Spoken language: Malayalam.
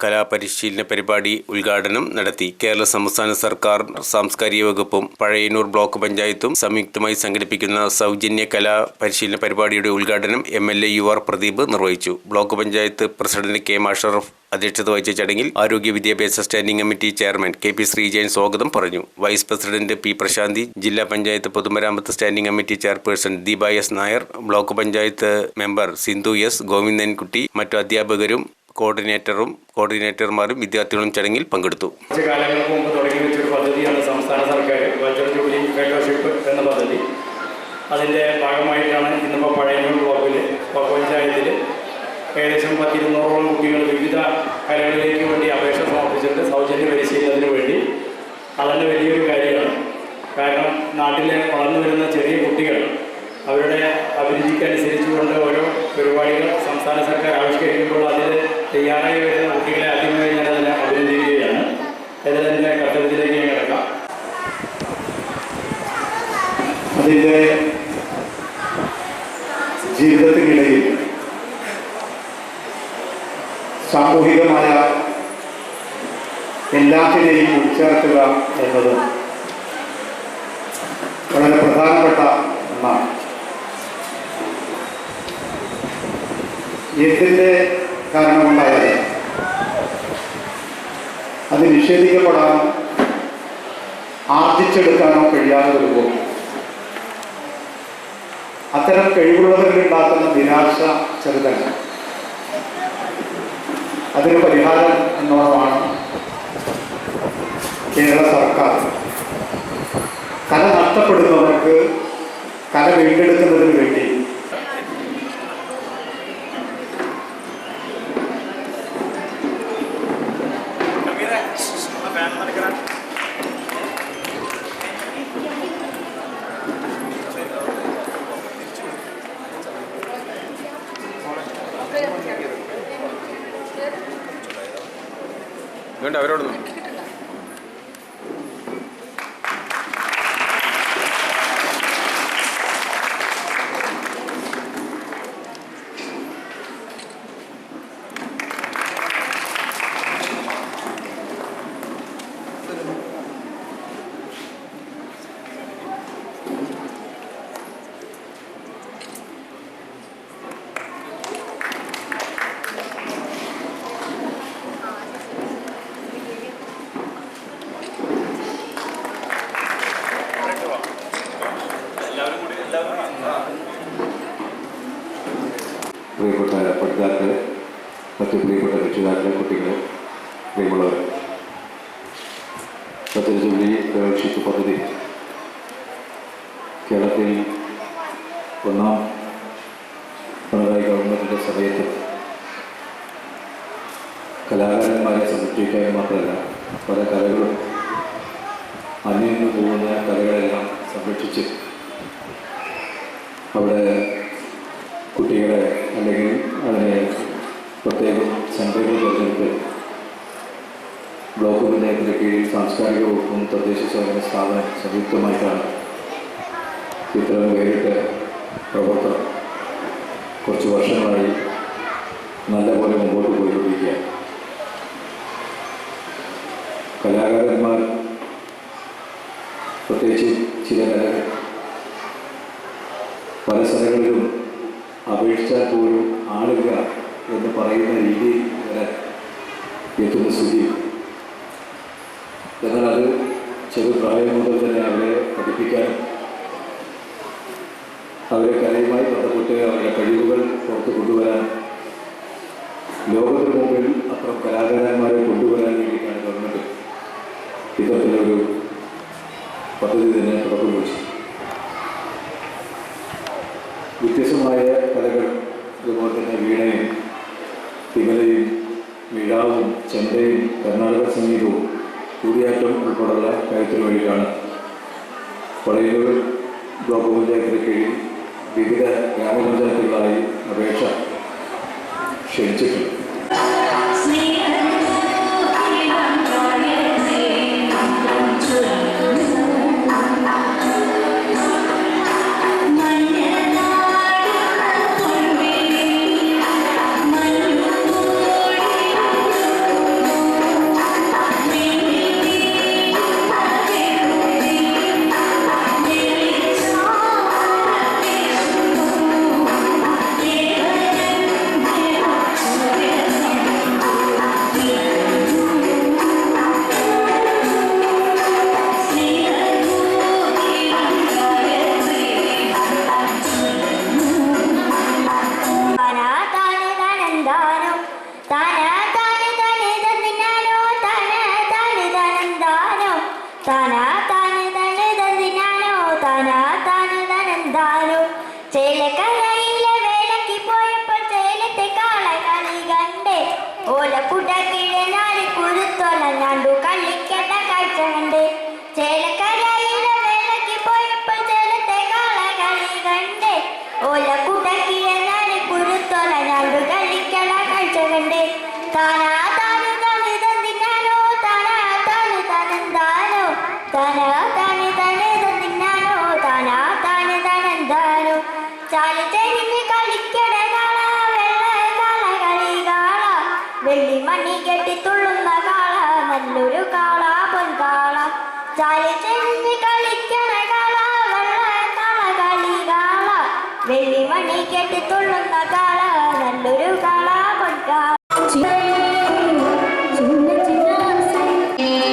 കലാപരിശീലന പരിപാടി ഉദ്ഘാടനം നടത്തി കേരള സംസ്ഥാന സർക്കാർ സാംസ്കാരിക വകുപ്പും പഴയന്നൂർ ബ്ലോക്ക് പഞ്ചായത്തും സംയുക്തമായി സംഘടിപ്പിക്കുന്ന സൗജന്യ കലാ പരിശീലന പരിപാടിയുടെ ഉദ്ഘാടനം M L A U R Pradeep നിർവഹിച്ചു. Block panchayat president K Masharaf അധ്യക്ഷത വഹിച്ച ചടങ്ങിൽ ആരോഗ്യ വിദ്യാഭ്യാസ standing committee chairman K P Sreejayan സ്വാഗതം പറഞ്ഞു. വൈസ് പ്രസിഡന്റ് പി പ്രശാന്തി ജില്ലാ പഞ്ചായത്ത് പൊതുമരാമത്ത് standing committee chairperson Deepa S Nair block panchayat member Sindhu S Govindankutty മറ്റു അധ്യാപകരും കോർഡിനേറ്ററും കോർഡിനേറ്റർമാരും വിദ്യാർത്ഥികളും ചടങ്ങിൽ പങ്കെടുത്തു. പദ്ധതിയാണ് സംസ്ഥാന സർക്കാർ ഫെലോഷിപ്പ് എന്ന പദ്ധതി. അതിന്റെ ഭാഗമായിട്ടാണ് ഇന്നിപ്പോൾ പഴയനൂർ ബ്ലോക്കിൽ ബ്ലോക്ക് പഞ്ചായത്തിൽ ഏകദേശം പത്തിരുന്നൂറോളം കുട്ടികൾ വിവിധ കലകളിലേക്ക് വേണ്ടി അപേക്ഷ സമർപ്പിച്ചിട്ട് സൗജന്യ പരിശീലനത്തിന് വേണ്ടി. അതന്നെ വലിയൊരു കാര്യമാണ്. കാരണം നാട്ടിലെ വളർന്നു വരുന്ന ചെറിയ കുട്ടികൾ അവരുടെ അഭിരുചിക്കനുസരിച്ചുകൊണ്ട് ഓരോ പരിപാടികൾ സംസ്ഥാന സർക്കാർ ആവിഷ്കരിക്കുമ്പോൾ അതിൽ തയ്യാറായി വരുന്ന കുട്ടികളെ ആദ്യമായി ഞാൻ അതിനെ അഭിനന്ദിക്കുകയാണ് അതിന്റെ കർത്തവ്യത്തിലേക്ക് ഞാൻ കിടക്കാം. അതിന്റെ ജീവിതത്തിനിടയിൽ സാമൂഹികമായ എല്ലാത്തിനെയും ഉൾച്ചേർക്കുക എന്നത് വളരെ പ്രധാനപ്പെട്ട ഒന്നാണ്. എന്തിന്റെ കാരണമുണ്ടായാലും അത് നിഷേധിക്കപ്പെടാനോ ആർജിച്ചെടുക്കാനോ കഴിയാതെ വരുമ്പോൾ അത്തരം കഴിവുള്ളവരിൽ ഉണ്ടാക്കുന്ന നിരാശ ചെറുതല്ല. അതിന് പരിഹാരം എന്നോണമാണ് കേരള സർക്കാർ. കല നഷ്ടപ്പെടുന്നവർക്ക് കല വീണ്ടെടുക്കുന്നതിന് വേണ്ടി അതുകൊണ്ട് അവരോട് പ്രിയപ്പെട്ട പഠിതാക്കളെ മറ്റു പ്രിയപ്പെട്ട രക്ഷിതാക്കളെ കുട്ടികൾ പ്രിയമുള്ളവർ പദ്ധതി ഫെലോഷിപ്പ് പദ്ധതി കേരളത്തിൽ ഒന്നാം പിണറായി ഗവൺമെന്റിന്റെ സമയത്ത് കലാകാരന്മാരെ സംരക്ഷിക്കാൻ മാത്രമല്ല പല കലകളും അന്യം പോകുന്ന കലകളെല്ലാം സംരക്ഷിച്ച് അവിടെ അല്ലെങ്കിൽ അതിനെ പ്രത്യേകം സെൻറ്ററുകൾ തിരഞ്ഞെടുത്ത് ബ്ലോക്ക് പഞ്ചായത്തിൻ്റെ കീഴിൽ സാംസ്കാരിക വകുപ്പും തദ്ദേശ സ്വയംഭരണ സ്ഥാപനം സംയുക്തമായിട്ടാണ് ഇത്തരം വേറിട്ട പ്രവർത്തനം കുറച്ച് വർഷങ്ങളായി നല്ലപോലെ മുമ്പോട്ട് പോയിക്കൊണ്ടിരിക്കുകയാണ് കലാകാരന്മാർ പ്രത്യേകിച്ച് ചില കലകൾ പല സ്ഥലങ്ങളിലും അപേക്ഷിച്ചാൽ പോലും ആളുക എന്ന് പറയുന്ന രീതിയിൽ വരെ എത്തുന്ന സ്ഥിതി. എന്നാൽ അത് ചെറുപ്രായം മുതൽ തന്നെ അവരെ പഠിപ്പിക്കാനും അവരെ കലയുമായി ബന്ധപ്പെട്ട് അവരുടെ കഴിവുകൾ പുറത്ത് കൊണ്ടുവരാൻ ലോകത്തിന് മുമ്പിൽ അത്തരം കലാകാരന്മാരെ കൊണ്ടുവരാൻ വേണ്ടിയിട്ടാണ് ഗവൺമെന്റ് ഇത്തരത്തിലൊരു പദ്ധതി തന്നെ തുടക്കം കുറിച്ചത്. വ്യത്യസ്തമായ കലകൾ അതുപോലെ തന്നെ വീണയും തിമലയും മിഴാവും ചെണ്ടയും കർണാടക സംഗീതവും കൂടിയാറ്റം ഉൾപ്പെടെയുള്ള കാര്യത്തിന് വേണ്ടിയിട്ടാണ് പഴയൂർ ബ്ലോക്ക് പഞ്ചായത്തിന് കീഴിൽ വിവിധ ഗ്രാമപഞ്ചായത്തുകളായി അപേക്ഷ ക്ഷണിച്ചിട്ടുണ്ട്. കുടക്കിഴനാരി കുരുത്തോല ഞാണ്ടു കളിക്കട്ട കാഴ്ച കണ്ട് ചേലക്കരയിലെ വേലയ്ക്ക് പോയപ്പോൾ ചേലത്തെ കാളകളി കണ്ട്. ഓല കുടക്കിഴനാരി കുരുത്തോല ഞാണ്ടു കളിക്കട കാഴ്ച കണ്ട് താനാ താനു താനി തന്നിനാനോ താനാ താനു താനെന്താനോ താനാ താനി തന്നെ തന്നിനാനോ താനാ താന് താനെന്താനോ. ചാലി ചെരിഞ്ഞ് കളിക്കട വെള്ളി മണി കെട്ടി കാള നല്ലൊരു കാള പൊൻകാള. ചാലി ചെരിഞ്ഞ് കളിക്കണ കാള വെള്ള കാള കളി കാള. വെള്ളി മണി കെട്ടി കാള നല്ലൊരു കാള.